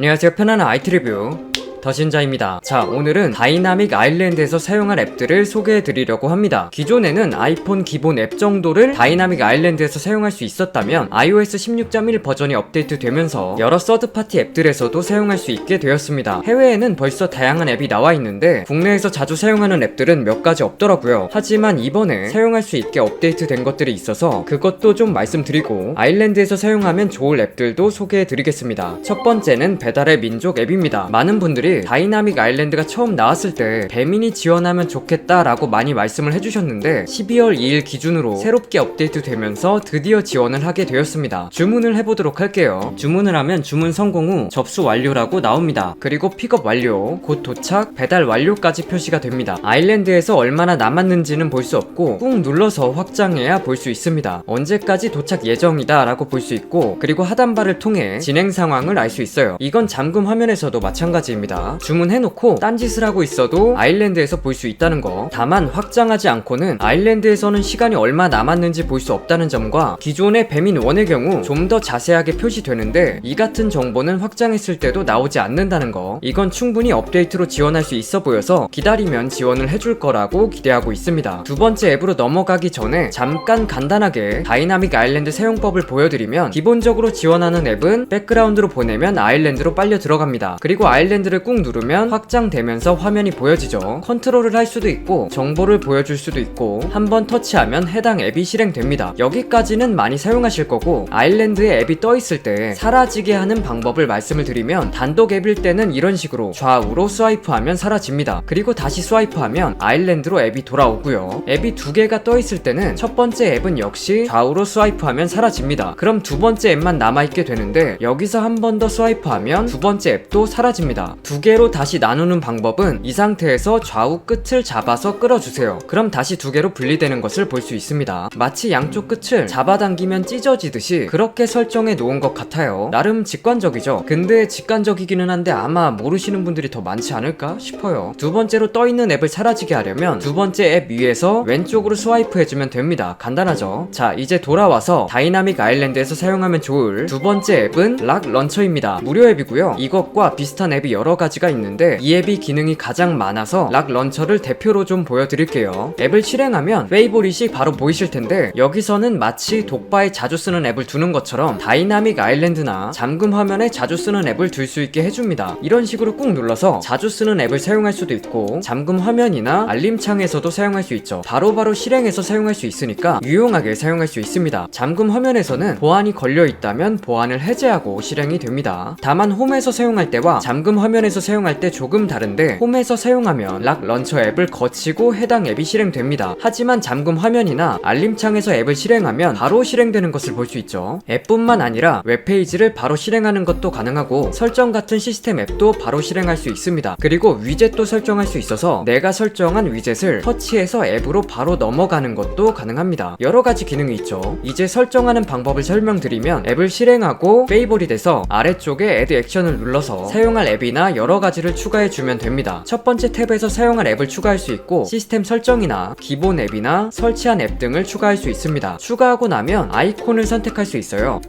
안녕하세요. 편안한 IT 리뷰 더신자입니다. 자, 오늘은 다이나믹 아일랜드에서 사용할 앱들을 소개해 드리려고 합니다. 기존에는 아이폰 기본 앱 정도를 다이나믹 아일랜드에서 사용할 수 있었다면 iOS 16.1 버전이 업데이트 되면서 여러 서드파티 앱들에서도 사용할 수 있게 되었습니다. 해외에는 벌써 다양한 앱이 나와 있는데 국내에서 자주 사용하는 앱들은 몇 가지 없더라고요. 하지만 이번에 사용할 수 있게 업데이트 된 것들이 있어서 그것도 좀 말씀드리고 아일랜드에서 사용하면 좋을 앱들도 소개해 드리겠습니다. 첫 번째는 배달의 민족 앱입니다. 많은 분들이 다이나믹 아일랜드가 처음 나왔을 때 배민이 지원하면 좋겠다라고 많이 말씀을 해주셨는데 12월 2일 기준으로 새롭게 업데이트 되면서 드디어 지원을 하게 되었습니다. 주문을 해보도록 할게요. 주문을 하면 주문 성공 후 접수 완료라고 나옵니다. 그리고 픽업 완료, 곧 도착, 배달 완료까지 표시가 됩니다. 아일랜드에서 얼마나 남았는지는 볼 수 없고 꾹 눌러서 확장해야 볼 수 있습니다. 언제까지 도착 예정이다 라고 볼 수 있고 그리고 하단바를 통해 진행 상황을 알 수 있어요. 이건 잠금 화면에서도 마찬가지입니다. 주문해놓고 딴짓을 하고 있어도 아일랜드에서 볼 수 있다는 거. 다만 확장하지 않고는 아일랜드에서는 시간이 얼마 남았는지 볼 수 없다는 점과 기존의 배민 원의 경우 좀 더 자세하게 표시되는데 이 같은 정보는 확장했을 때도 나오지 않는다는 거. 이건 충분히 업데이트로 지원할 수 있어 보여서 기다리면 지원을 해줄 거라고 기대하고 있습니다. 두 번째 앱으로 넘어가기 전에 잠깐 간단하게 다이나믹 아일랜드 사용법을 보여드리면 기본적으로 지원하는 앱은 백그라운드로 보내면 아일랜드로 빨려 들어갑니다. 그리고 아일랜드를 꾹 누르면 확장되면서 화면이 보여지죠. 컨트롤을 할 수도 있고 정보를 보여줄 수도 있고 한 번 터치하면 해당 앱이 실행됩니다. 여기까지는 많이 사용하실 거고 아일랜드에 앱이 떠 있을 때 사라지게 하는 방법을 말씀을 드리면 단독 앱일 때는 이런 식으로 좌우로 스와이프하면 사라집니다. 그리고 다시 스와이프하면 아일랜드로 앱이 돌아오고요. 앱이 두 개가 떠 있을 때는 첫 번째 앱은 역시 좌우로 스와이프하면 사라집니다. 그럼 두 번째 앱만 남아 있게 되는데 여기서 한 번 더 스와이프하면 두 번째 앱도 사라집니다. 두 개로 다시 나누는 방법은 이 상태에서 좌우 끝을 잡아서 끌어주세요. 그럼 다시 두 개로 분리되는 것을 볼 수 있습니다. 마치 양쪽 끝을 잡아당기면 찢어지듯이 그렇게 설정해 놓은 것 같아요. 나름 직관적이죠. 근데 직관적이기는 한데 아마 모르시는 분들이 더 많지 않을까 싶어요. 두 번째로 떠 있는 앱을 사라지게 하려면 두 번째 앱 위에서 왼쪽으로 스와이프 해주면 됩니다. 간단하죠. 자, 이제 돌아와서 다이나믹 아일랜드에서 사용하면 좋을 두 번째 앱은 락 런처입니다. 무료 앱이고요. 이것과 비슷한 앱이 여러 가지 가 있는데 이 앱이 기능이 가장 많아서 락 런처를 대표로 좀 보여드릴게요. 앱을 실행하면 페이보릿이 바로 보이실 텐데 여기서는 마치 독바에 자주 쓰는 앱을 두는 것처럼 다이나믹 아일랜드나 잠금 화면에 자주 쓰는 앱을 둘 수 있게 해줍니다. 이런 식으로 꾹 눌러서 자주 쓰는 앱을 사용할 수도 있고 잠금 화면이나 알림창에서도 사용할 수 있죠. 바로바로 실행해서 사용할 수 있으니까 유용하게 사용할 수 있습니다. 잠금 화면에서는 보안이 걸려 있다면 보안을 해제하고 실행이 됩니다. 다만 홈에서 사용할 때와 잠금 화면 에서 사용할 때 조금 다른데 홈에서 사용하면 락 런처 앱을 거치고 해당 앱이 실행됩니다. 하지만 잠금 화면이나 알림창에서 앱을 실행하면 바로 실행되는 것을 볼 수 있죠. 앱뿐만 아니라 웹페이지를 바로 실행하는 것도 가능하고 설정 같은 시스템 앱도 바로 실행할 수 있습니다. 그리고 위젯도 설정할 수 있어서 내가 설정한 위젯을 터치해서 앱으로 바로 넘어가는 것도 가능합니다. 여러 가지 기능이 있죠. 이제 설정하는 방법을 설명드리면 앱을 실행하고 페이보릿에서 아래쪽에 애드 액션을 눌러서 사용할 앱이나 여러 가지를 추가해 주면 됩니다. 첫 번째 탭에서 사용할 앱을 추가할 수 있고 시스템 설정이나 기본 앱이나 설치한 앱 등을 추가할 수 있습니다. 추가하고 나면 아이콘을 선택할 수 있어요.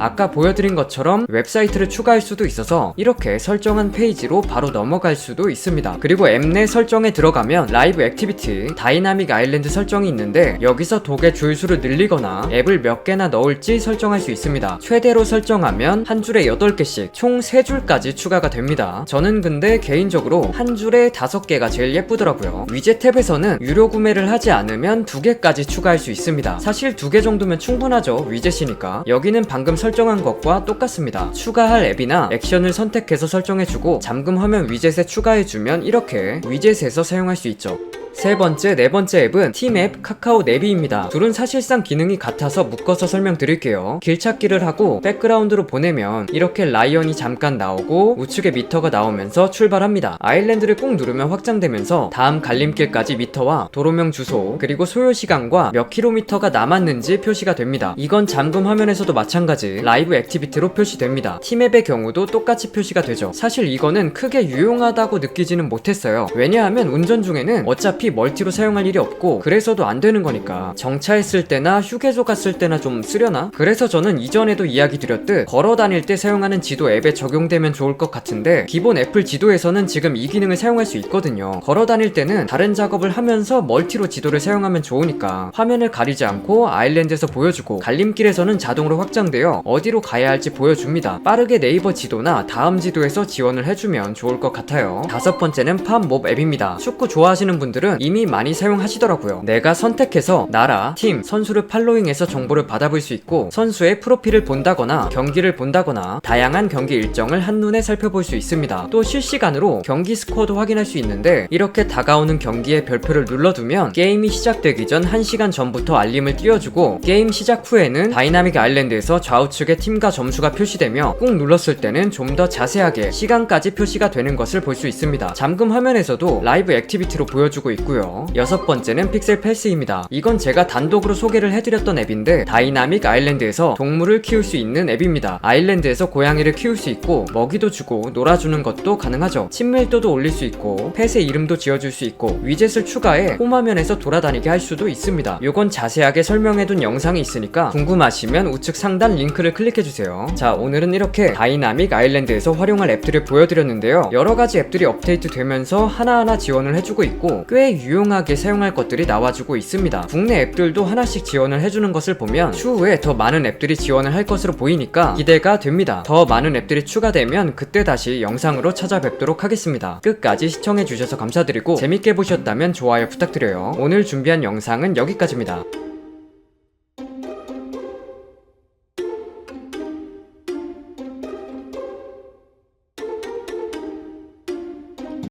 아까 보여드린 것처럼 웹사이트를 추가할 수도 있어서 이렇게 설정한 페이지로 바로 넘어갈 수도 있습니다. 그리고 앱내 설정에 들어가면 라이브 액티비티, 다이나믹 아일랜드 설정이 있는데 여기서 독의 줄수를 늘리거나 앱을 몇 개나 넣을지 설정할 수 있습니다. 최대로 설정하면 한 줄에 8개씩 총 3줄까지 추가가 됩니다. 저는 근데 개인적으로 한 줄에 5개가 제일 예쁘더라고요. 위젯 탭에서는 유료 구매를 하지 않으면 2개까지 추가할 수 있습니다. 사실 2개 정도면 충분하죠. 위젯이니까. 여기는 방금 설정 한 것과 똑같습니다. 추가할 앱이나 액션을 선택해서 설정해주고 잠금 화면 위젯에 추가해주면 이렇게 위젯에서 사용할 수 있죠. 세 번째, 네 번째 앱은 팀앱 카카오 내비입니다. 둘은 사실상 기능이 같아서 묶어서 설명드릴게요. 길 찾기를 하고 백그라운드로 보내면 이렇게 라이언이 잠깐 나오고 우측에 미터가 나오면서 출발합니다. 아일랜드를 꾹 누르면 확장되면서 다음 갈림길까지 미터와 도로명 주소 그리고 소요 시간과 몇 킬로미터가 남았는지 표시가 됩니다. 이건 잠금 화면에서도 마찬가지 라이브 액티비티로 표시됩니다. 팀앱의 경우도 똑같이 표시가 되죠. 사실 이거는 크게 유용하다고 느끼지는 못했어요. 왜냐하면 운전 중에는 어차피 어차피 멀티로 사용할 일이 없고 그래서도 안 되는 거니까 정차했을 때나 휴게소 갔을 때나 좀 쓰려나? 그래서 저는 이전에도 이야기 드렸듯 걸어 다닐 때 사용하는 지도 앱에 적용되면 좋을 것 같은데 기본 애플 지도에서는 지금 이 기능을 사용할 수 있거든요. 걸어 다닐 때는 다른 작업을 하면서 멀티로 지도를 사용하면 좋으니까 화면을 가리지 않고 아일랜드에서 보여주고 갈림길에서는 자동으로 확장되어 어디로 가야 할지 보여줍니다. 빠르게 네이버 지도나 다음 지도에서 지원을 해주면 좋을 것 같아요. 다섯 번째는 팜몹 앱입니다. 축구 좋아하시는 분들은 이미 많이 사용하시더라고요. 내가 선택해서 나라, 팀, 선수를 팔로잉해서 정보를 받아볼 수 있고 선수의 프로필을 본다거나 경기를 본다거나 다양한 경기 일정을 한눈에 살펴볼 수 있습니다. 또 실시간으로 경기 스코어도 확인할 수 있는데 이렇게 다가오는 경기에 별표를 눌러두면 게임이 시작되기 전 1시간 전부터 알림을 띄워주고 게임 시작 후에는 다이나믹 아일랜드에서 좌우측에 팀과 점수가 표시되며 꾹 눌렀을 때는 좀 더 자세하게 시간까지 표시가 되는 것을 볼 수 있습니다. 잠금 화면에서도 라이브 액티비티로 보여주고 있고 요. 여섯 번째는 픽셀 패스입니다. 이건 제가 단독으로 소개를 해드렸던 앱인데 다이나믹 아일랜드에서 동물을 키울 수 있는 앱입니다. 아일랜드에서 고양이를 키울 수 있고 먹이도 주고 놀아주는 것도 가능하죠. 친밀도도 올릴 수 있고 펫의 이름도 지어줄 수 있고 위젯을 추가해 홈화면에서 돌아다니게 할 수도 있습니다. 요건 자세하게 설명해둔 영상이 있으니까 궁금하시면 우측 상단 링크를 클릭해주세요. 자 오늘은 이렇게 다이나믹 아일랜드에서 활용할 앱들을 보여드렸는데요. 여러가지 앱들이 업데이트 되면서 하나하나 지원을 해주고 있고 꽤 유용하게 사용할 것들이 나와주고 있습니다. 국내 앱들도 하나씩 지원을 해주는 것을 보면 추후에 더 많은 앱들이 지원을 할 것으로 보이니까 기대가 됩니다. 더 많은 앱들이 추가되면 그때 다시 영상으로 찾아뵙도록 하겠습니다. 끝까지 시청해주셔서 감사드리고 재밌게 보셨다면 좋아요 부탁드려요. 오늘 준비한 영상은 여기까지입니다.